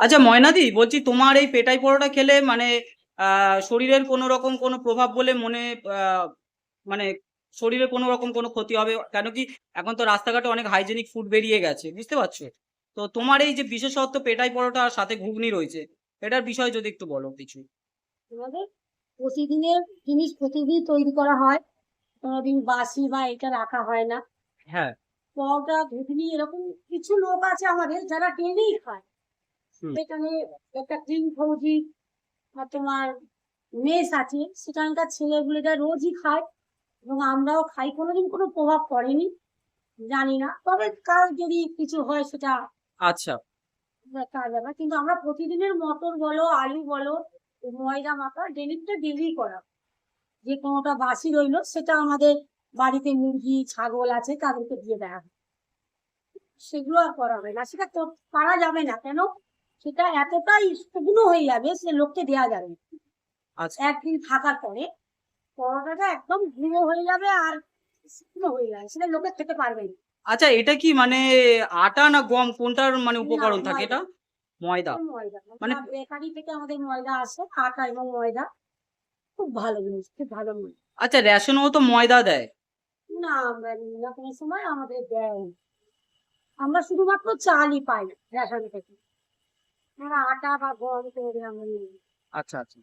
আচ্ছা ময়নাদি বলছি তোমার এই পেটাই পরোটা খেলে মানে শরীরের কোনো রকম কোনো প্রভাব বলে মনে মানে শরীরে কোনো রকম কোনো ক্ষতি হবে? কেন কি এখন তো রাস্তাঘাটে অনেক হাইজেনিক ফুড বেরিয়ে গেছে বুঝতে পারছ? তো তোমার এই যে বিশেষত্ব পেটাই পরোটা আর সাথে ঘুগনি রয়েছে এটার বিষয়ে যদি একটু বলো কিছু। প্রতিদিনের জিনিস প্রতিদিন তৈরি করা হয় কোনোদিন বাসি বা এটা রাখা হয় না। হ্যাঁ। পরোটা ঘুগনি এরকম কিছু লোক আছে আমাদের যারা ডেলি খায়। সেখানে একটা ক্রিম ফৌজি তোমার মেস আছে সেখানকার ছেলেগুলোরা রোজই খায় এবং আমরাও খাই। কোনোদিন কোনো প্রভাব পড়েনি জানি না। তবে কার যদি কিছু হয় সেটা আচ্ছা। কাজ ব্যাপার। কিন্তু আমরা প্রতিদিনের মটর বলো আলু বলো ময়দা মাখা ডেলিটা ডেলি করা। যে কোনোটা বাসি রইল সেটা আমাদের বাড়িতে মুরগি ছাগল আছে তাদেরকে দিয়ে দেওয়া হয়। সেগুলো আর করা হবে না। সেটা তো পারা যাবে না। কেন? সেটা এতটাই শুকনো হয়ে যাবে সে লোককে দেওয়া যাবে আচ্ছা। একদিন থাকার পরে পরোটাটা একদম গুঁড়ো হয়ে যাবে আর শুকনো হয়ে যাবে সেটা লোকে খেতে পারবে না। আচ্ছা এটা কি মানে আটা না গম কোনটার মানে উপকরণ থাকে এটা? ময়দা। মানে- মানে বেকারি থেকে আমাদের ময়দা আসে আটা এবং ময়দা। খুব ভালো জিনিস খুব ভালো ময়দা। আচ্ছা রেশনেও তো ময়দা দেয়? না আমরা সময় আমাদের দেয়। আমরা শুধুমাত্র চালই পাই রেশন থেকে। আটা বা গম তৈরি আমরা আচ্ছা আচ্ছা।